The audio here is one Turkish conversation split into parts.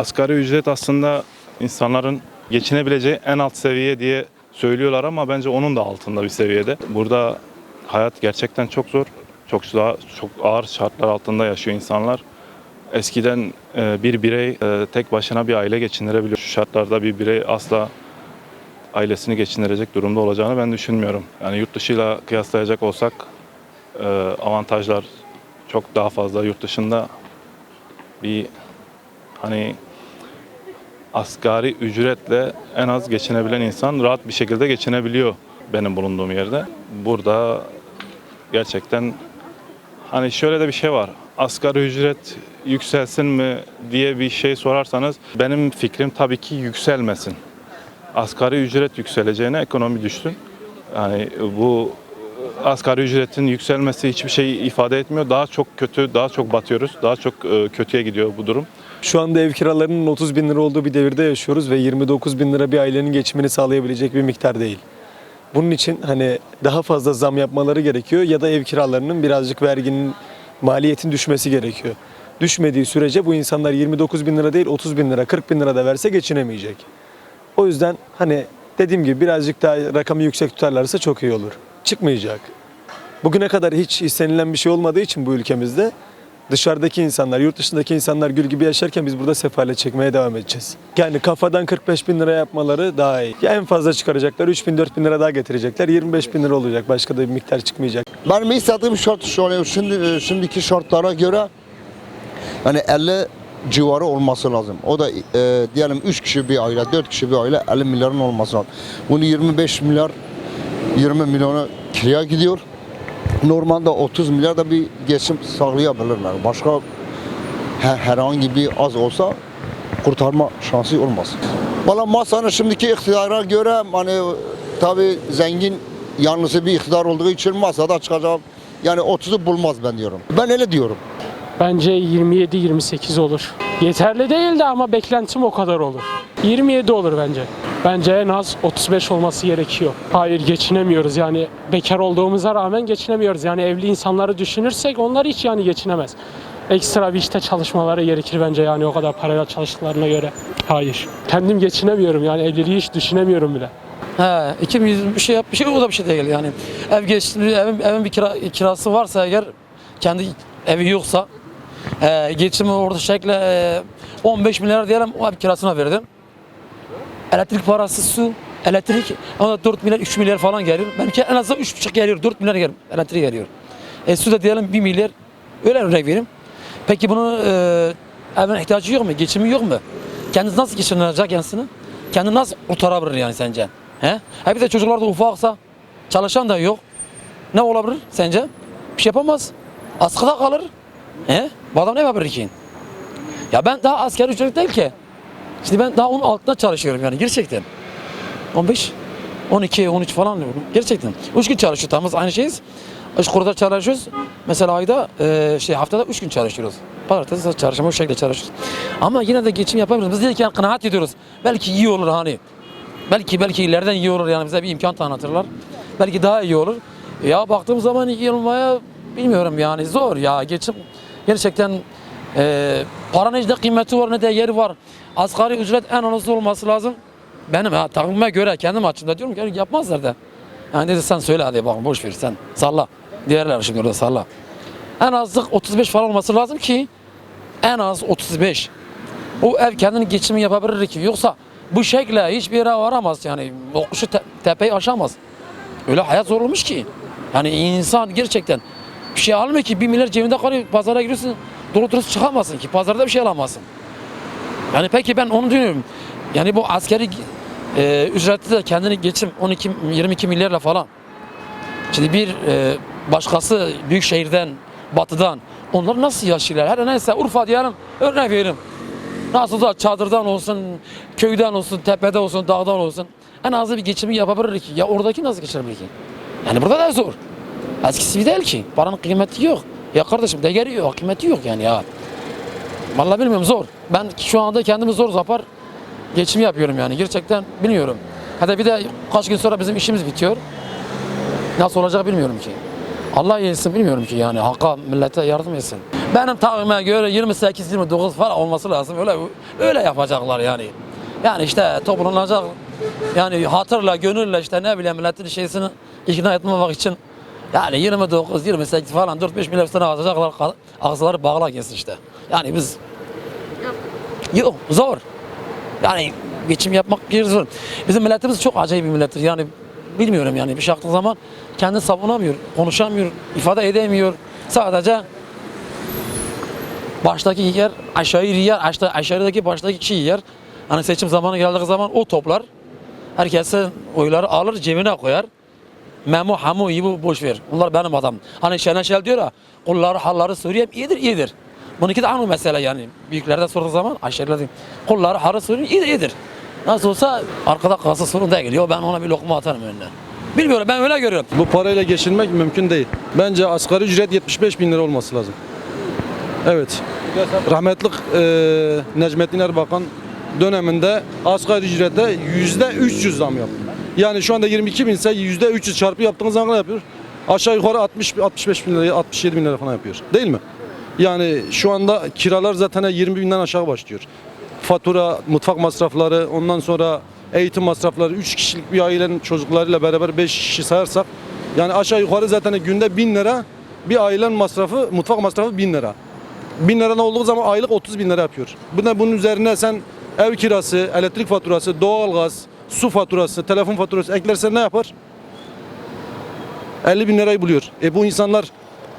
Asgari ücret aslında insanların geçinebileceği en alt seviye diye söylüyorlar ama bence onun da altında bir seviyede. Burada hayat gerçekten çok zor. Çok daha çok ağır şartlar altında yaşıyor insanlar. Eskiden e, bir birey e, tek başına bir aile geçindirebiliyor. Şu şartlarda bir birey asla ailesini geçindirecek durumda olacağını ben düşünmüyorum. Yani yurt dışıyla kıyaslayacak olsak e, avantajlar çok daha fazla. Yurt dışında bir hani asgari ücretle en az geçinebilen insan rahat bir şekilde geçinebiliyor benim bulunduğum yerde. Burada gerçekten hani şöyle de bir şey var. Asgari ücret yükselsin mi diye bir şey sorarsanız benim fikrim tabii ki yükselmesin. Asgari ücret yükseleceğine ekonomi düşsün. Yani bu asgari ücretin yükselmesi hiçbir şey ifade etmiyor. Daha çok kötü, daha çok batıyoruz. Daha çok e, kötüye gidiyor bu durum. Şu anda ev kiralarının 30 bin lira olduğu bir devirde yaşıyoruz ve 29 bin lira bir ailenin geçimini sağlayabilecek bir miktar değil. Bunun için hani daha fazla zam yapmaları gerekiyor ya da ev kiralarının birazcık verginin maliyetin düşmesi gerekiyor. Düşmediği sürece bu insanlar 29 bin lira değil 30 bin lira 40 bin lira da verse geçinemeyecek. O yüzden hani dediğim gibi birazcık daha rakamı yüksek tutarlarsa çok iyi olur. Çıkmayacak. Bugüne kadar hiç istenilen bir şey olmadığı için bu ülkemizde dışarıdaki insanlar, yurt dışındaki insanlar gül gibi yaşarken biz burada sefalet çekmeye devam edeceğiz. Yani kafadan 45 bin lira yapmaları daha iyi. Ya en fazla çıkaracaklar 3 bin 4 bin lira daha getirecekler 25 bin lira olacak başka da bir miktar çıkmayacak. Benim istediğim şu an şimdi şimdiki şartlara göre yani 50 civarı olması lazım. O da e, diyelim 3 kişi bir aile, 4 kişi bir aile 50 milyarın olması lazım. Bunu 25 milyar 20 milyona kiraya gidiyor. Normalde 30 milyar da bir geçim sağlayabilirler. Başka he- herhangi bir az olsa kurtarma şansı olmaz. Valla masanın şimdiki iktidara göre hani tabi zengin yanlısı bir iktidar olduğu için masada çıkacak yani 30'u bulmaz ben diyorum. Ben öyle diyorum. Bence 27-28 olur. Yeterli değildi ama beklentim o kadar olur. 27 olur bence. Bence en az 35 olması gerekiyor. Hayır geçinemiyoruz yani bekar olduğumuza rağmen geçinemiyoruz. Yani evli insanları düşünürsek onlar hiç yani geçinemez. Ekstra bir işte çalışmaları gerekir bence yani o kadar parayla çalıştıklarına göre. Hayır. Kendim geçinemiyorum yani evliliği hiç düşünemiyorum bile. He, iki bir şey yap şey o da bir şey değil yani. Ev geçti evin, evin bir kira, kirası varsa eğer kendi evi yoksa e, geçimi orta şekle e, 15 milyar diyelim o ev kirasına verdim. Elektrik parası su elektrik ona 4 milyar 3 milyar falan geliyor. Benimki en azından 3,5 geliyor 4 milyar geliyor, elektrik geliyor. E, su da diyelim 1 milyar öyle örnek vereyim. Peki bunu e, evin ihtiyacı yok mu? Geçimi yok mu? Kendisi nasıl geçinecek kendisini? Kendini nasıl kurtarabilir yani sence? He? Ha bir de çocuklar da ufaksa çalışan da yok. Ne olabilir sence? Bir şey yapamaz. Askıda kalır. He? Bu adam ne yapabilir ki? Ya ben daha asker ücret değil ki. Şimdi ben daha onun altında çalışıyorum yani gerçekten. 15, 12, 13 falan diyorum. Gerçekten. Üç gün çalışıyoruz. Tamam aynı şeyiz. Üç kuruda çalışıyoruz. Mesela ayda e, şey haftada üç gün çalışıyoruz. Pazartesi çarşamba o şekilde çalışıyoruz. Ama yine de geçim yapamıyoruz. Biz dedik yani kanaat ediyoruz. Belki iyi olur hani. Belki belki ileriden iyi olur yani bize bir imkan tanıtırlar. Belki daha iyi olur. Ya baktığım zaman iyi olmaya bilmiyorum yani zor ya geçim gerçekten e, paranın ne kıymeti var ne de yeri var. Asgari ücret en azı olması lazım. Benim ha, takvime göre kendim açımda diyorum ki yapmazlar da. Yani dedi sen söyle hadi bakın boş ver sen salla. Diğerler şimdi orada salla. En azlık 35 falan olması lazım ki en az 35. O ev kendini geçimi yapabilir ki yoksa bu şekilde hiçbir yere varamaz yani yokuşu te- tepeyi aşamaz. Öyle hayat zor olmuş ki. Yani insan gerçekten bir şey almıyor ki bir milyar cebinde kalıyor pazara giriyorsun dolu dolu çıkamazsın ki pazarda bir şey alamazsın. Yani peki ben onu diyorum. Yani bu askeri e, ücretli de kendini geçim 12 22 milyarla falan. Şimdi bir e, başkası büyük şehirden, batıdan onlar nasıl yaşıyorlar? Her neyse Urfa diyelim örnek verelim. Nasıl da çadırdan olsun, köyden olsun, tepede olsun, dağdan olsun. En azı bir geçimi yapabilir ki. Ya oradaki nasıl geçirebilir ki? Yani burada da zor. Eskisi gibi değil ki. Paranın kıymeti yok. Ya kardeşim değeri yok, kıymeti yok yani ya. Vallahi bilmiyorum zor. Ben şu anda kendimi zor zapar geçim yapıyorum yani. Gerçekten bilmiyorum. Hadi bir de kaç gün sonra bizim işimiz bitiyor. Nasıl olacak bilmiyorum ki. Allah yesin bilmiyorum ki yani hakka millete yardım etsin. Benim takvime göre 28-29 falan olması lazım. Öyle öyle yapacaklar yani. Yani işte toplanacak yani hatırla gönülle işte ne bileyim milletin şeysini ikna etmemek için yani 29 28 falan 4-5 milyar sene alacaklar ağızları bağla gelsin işte. Yani biz yok zor. Yani geçim yapmak bir zor. Bizim milletimiz çok acayip bir millettir. Yani bilmiyorum yani bir şey zaman kendini savunamıyor, konuşamıyor, ifade edemiyor. Sadece baştaki yer aşağı yer, aşağı, aşağıdaki baştaki kişi yer. Hani seçim zamanı geldiği zaman o toplar. Herkesin oyları alır cebine koyar. Memo hamu iyi bu boş ver. Bunlar benim adam. Hani Şener Şel diyor ya kulları halları Suriye iyidir iyidir. Bununki de aynı mesele yani. Büyüklerden sorduğu zaman aşağılarda kulları halı Suriye iyidir iyidir. Nasıl olsa arkada kalsa sorun değil. Yo ben ona bir lokma atarım önüne. Bilmiyorum ben öyle görüyorum. Bu parayla geçinmek mümkün değil. Bence asgari ücret 75 bin lira olması lazım. Evet. Rahmetlik e, Necmettin Erbakan döneminde asgari ücrete yüzde 300 zam yaptı. Yani şu anda 22 bin ise yüzde 300 çarpı yaptığınız zaman ne yapıyor? Aşağı yukarı 60 65 bin lira 67 bin lira falan yapıyor. Değil mi? Yani şu anda kiralar zaten 20 binden aşağı başlıyor. Fatura, mutfak masrafları, ondan sonra eğitim masrafları, 3 kişilik bir ailenin çocuklarıyla beraber 5 kişi sayarsak yani aşağı yukarı zaten günde 1000 lira bir ailenin masrafı, mutfak masrafı 1000 lira. 1000 lira olduğu zaman aylık 30 bin lira yapıyor. Bu da bunun üzerine sen ev kirası, elektrik faturası, doğalgaz, su faturası, telefon faturası eklersen ne yapar? 50 bin lirayı buluyor. E bu insanlar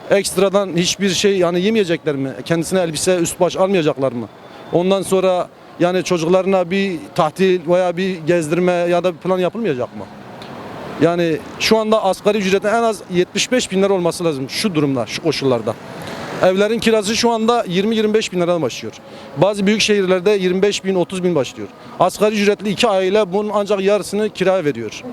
ekstradan hiçbir şey yani yemeyecekler mi? Kendisine elbise, üst baş almayacaklar mı? Ondan sonra yani çocuklarına bir tahtil veya bir gezdirme ya da bir plan yapılmayacak mı? Yani şu anda asgari ücretin en az 75 bin lira olması lazım şu durumda, şu koşullarda. Evlerin kirası şu anda 20-25 bin liradan başlıyor. Bazı büyük şehirlerde 25 bin, 30 bin başlıyor. Asgari ücretli iki aile bunun ancak yarısını kiraya veriyor.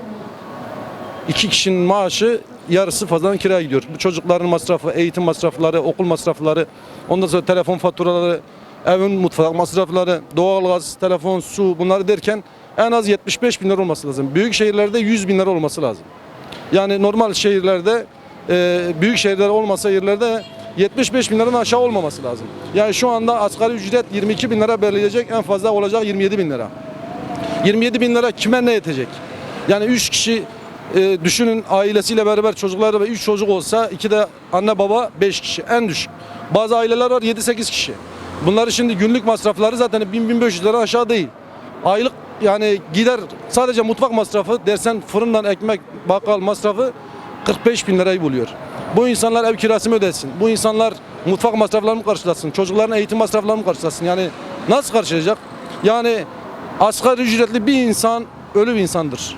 İki kişinin maaşı yarısı fazladan kiraya gidiyor. Bu çocukların masrafı, eğitim masrafları, okul masrafları, ondan sonra telefon faturaları, evin mutfak masrafları, doğalgaz, telefon, su bunları derken en az 75 bin lira olması lazım. Büyük şehirlerde 100 bin lira olması lazım. Yani normal şehirlerde, e, büyük şehirler olmasa yerlerde 75 bin liradan aşağı olmaması lazım. Yani şu anda asgari ücret 22 bin lira belirleyecek en fazla olacak 27 bin lira. 27 bin lira kime ne yetecek? Yani 3 kişi e, düşünün ailesiyle beraber çocukları ve 3 çocuk olsa 2 de anne baba 5 kişi en düşük. Bazı aileler var 7-8 kişi. Bunları şimdi günlük masrafları zaten 1000-1500 lira aşağı değil. Aylık yani gider sadece mutfak masrafı dersen fırından ekmek bakkal masrafı 45 bin lirayı buluyor. Bu insanlar ev kirası mı ödesin? Bu insanlar mutfak masraflarını karşılasın? Çocukların eğitim masraflarını karşılasın? Yani nasıl karşılayacak? Yani asgari ücretli bir insan ölü bir insandır.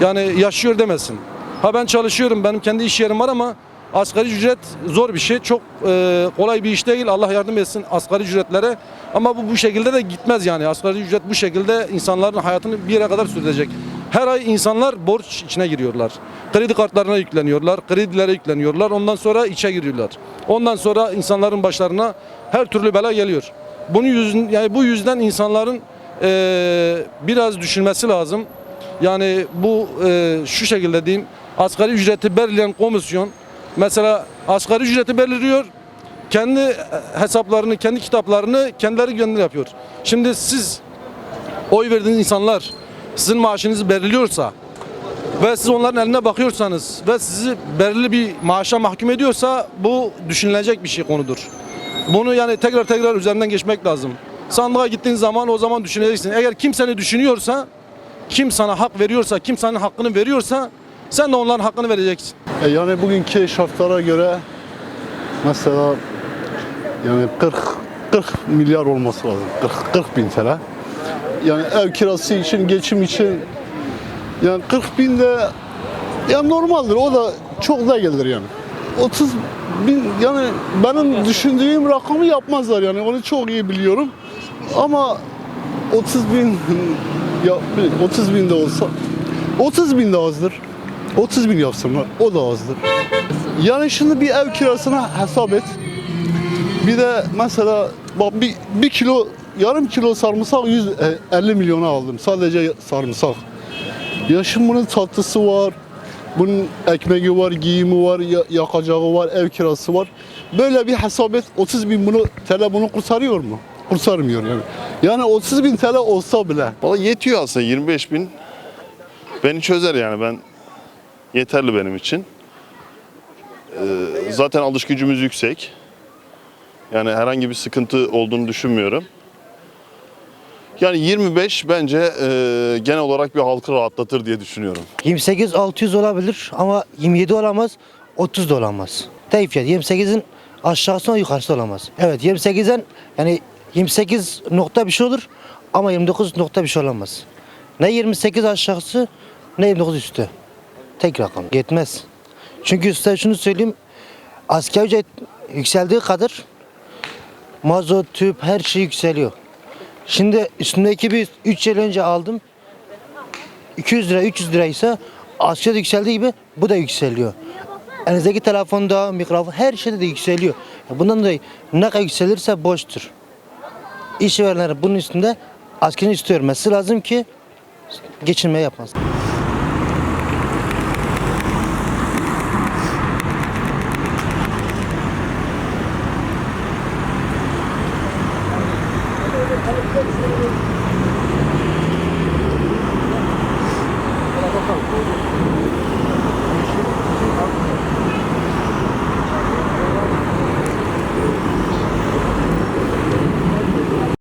Yani yaşıyor demesin. Ha ben çalışıyorum, benim kendi iş yerim var ama asgari ücret zor bir şey. Çok e, kolay bir iş değil. Allah yardım etsin asgari ücretlere. Ama bu bu şekilde de gitmez yani. Asgari ücret bu şekilde insanların hayatını bir yere kadar sürdürecek. Her ay insanlar borç içine giriyorlar. Kredi kartlarına yükleniyorlar, kredilere yükleniyorlar. Ondan sonra içe giriyorlar. Ondan sonra insanların başlarına her türlü bela geliyor. Bunun yüzün, yani bu yüzden insanların e, biraz düşünmesi lazım. Yani bu e, şu şekilde diyeyim. Asgari ücreti belirleyen komisyon mesela asgari ücreti belirliyor. Kendi hesaplarını, kendi kitaplarını kendileri kendileri yapıyor. Şimdi siz oy verdiğiniz insanlar sizin maaşınızı belirliyorsa ve siz onların eline bakıyorsanız ve sizi belirli bir maaşa mahkum ediyorsa bu düşünülecek bir şey konudur. Bunu yani tekrar tekrar üzerinden geçmek lazım. Sandığa gittiğin zaman o zaman düşüneceksin. Eğer kim seni düşünüyorsa, kim sana hak veriyorsa, kim senin hakkını veriyorsa sen de onların hakkını vereceksin. E yani bugünkü şartlara göre mesela yani 40 40 milyar olması lazım. 40 40 bin TL. Yani ev kirası için, geçim için yani 40 bin de ya normaldir. O da çok da gelir yani. 30 bin yani benim düşündüğüm rakamı yapmazlar yani. Onu çok iyi biliyorum. Ama 30 bin ya 30 bin de olsa 30 bin de azdır. 30 bin yapsınlar. O da azdır. Yani şimdi bir ev kirasına hesap et. Bir de mesela bak bir, bir kilo yarım kilo sarımsak 150 milyona aldım. Sadece sarımsak. Ya şimdi bunun tatlısı var. Bunun ekmeği var, giyimi var, ya- yakacağı var, ev kirası var. Böyle bir hesap et 30 bin bunu, TL bunu kurtarıyor mu? Kurtarmıyor yani. Yani 30 bin TL olsa bile. Valla yetiyor aslında 25 bin. Beni çözer yani ben yeterli benim için. Ee, zaten alış gücümüz yüksek. Yani herhangi bir sıkıntı olduğunu düşünmüyorum. Yani 25 bence e, genel olarak bir halkı rahatlatır diye düşünüyorum. 28 600 olabilir ama 27 olamaz, 30 da olamaz. Fiyat 28'in aşağısı yukarısı olamaz. Evet 28'den yani 28 nokta bir şey olur ama 29 nokta bir şey olamaz. Ne 28 aşağısı ne 29 üstü. Tek rakam. Yetmez. Çünkü size şunu söyleyeyim. Asgari ücret yükseldiği kadar mazot, tüp her şey yükseliyor. Şimdi üstümdeki bir 3 yıl önce aldım. 200 lira 300 liraysa asgari yükseldiği gibi bu da yükseliyor. Elinizdeki telefonda, mikrofon her şeyde de yükseliyor. Bundan dolayı ne kadar yükselirse boştur. İşverenler bunun üstünde askerin üstü örmesi lazım ki geçinmeye yapmasın.